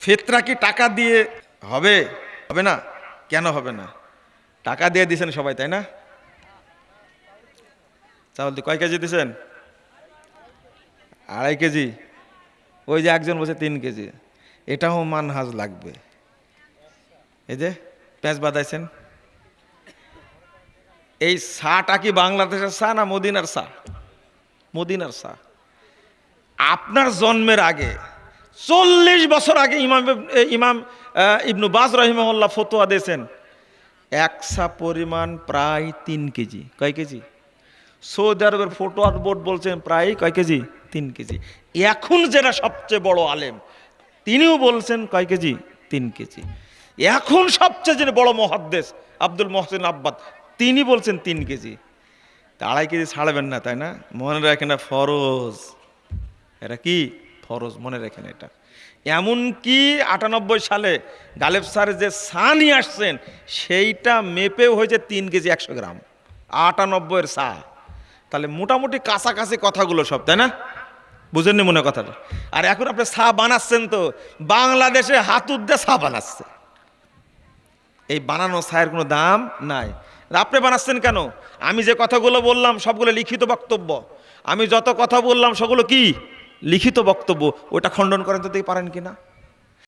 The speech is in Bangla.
ফেতরা কি টাকা দিয়ে হবে? হবে না? কেন হবে না? টাকা দিয়ে দিছেন সবাই, তাই না? চাউল কয় কেজি দিছেন আড়াই কেজি। ওই যে একজন বলছে তিন কেজি। এটাও মানহাজ লাগবে। এই যে পেঁচ বাদাইছেন এই সাটা কি বাংলাদেশের সা না মদিনার সা মদিনার সা আপনার জন্মের আগে চল্লিশ বছর আগে ইমাম ইমাম ইবনু বাজ রহিমহল্লা ফতোয়া দিয়েছেন, একসা পরিমাণ প্রায় তিন কেজি। কয় কেজি? সৌদি আরবের ফটোয়ার বোর্ড বলছেন প্রায় কয় কেজি? তিন কেজি। এখন যেটা সবচেয়ে বড় আলেম, তিনিও বলছেন কয় কেজি? তিন কেজি। এখন সবচেয়ে যে বড় মহাদ্দেশ, আব্দুল মহসিন আব্বাদ, তিনি বলছেন তিন কেজি। তা আড়াই কেজি ছাড়বেন না, তাই না? মনে রাখেন না, ফরজ। এটা কি? ফরজ, মনে রেখেন এটা। এমন কি আটানব্বই সালে গালেব স্যার যে সা নিয়ে আসছেন, সেইটা মেপেও হয়েছে তিন কেজি একশো গ্রাম। আটানব্বইয়ের সা তাহলে মোটামুটি কাছাকাছি কথাগুলো সব, তাই না? বুঝেননি মনে কথাটা? আর এখন আপনি সা বানাচ্ছেন তো, বাংলাদেশে হাতুর দিয়ে সা বানাচ্ছে। এই বানানো ছায়ের কোনো দাম নাই। আপনি বানাচ্ছেন কেন? আমি যে কথাগুলো বললাম, সবগুলো লিখিত বক্তব্য। আমি যত কথা বললাম, সবগুলো কি? লিখিত বক্তব্য ওটা খণ্ডন করেন তো পারেন কি না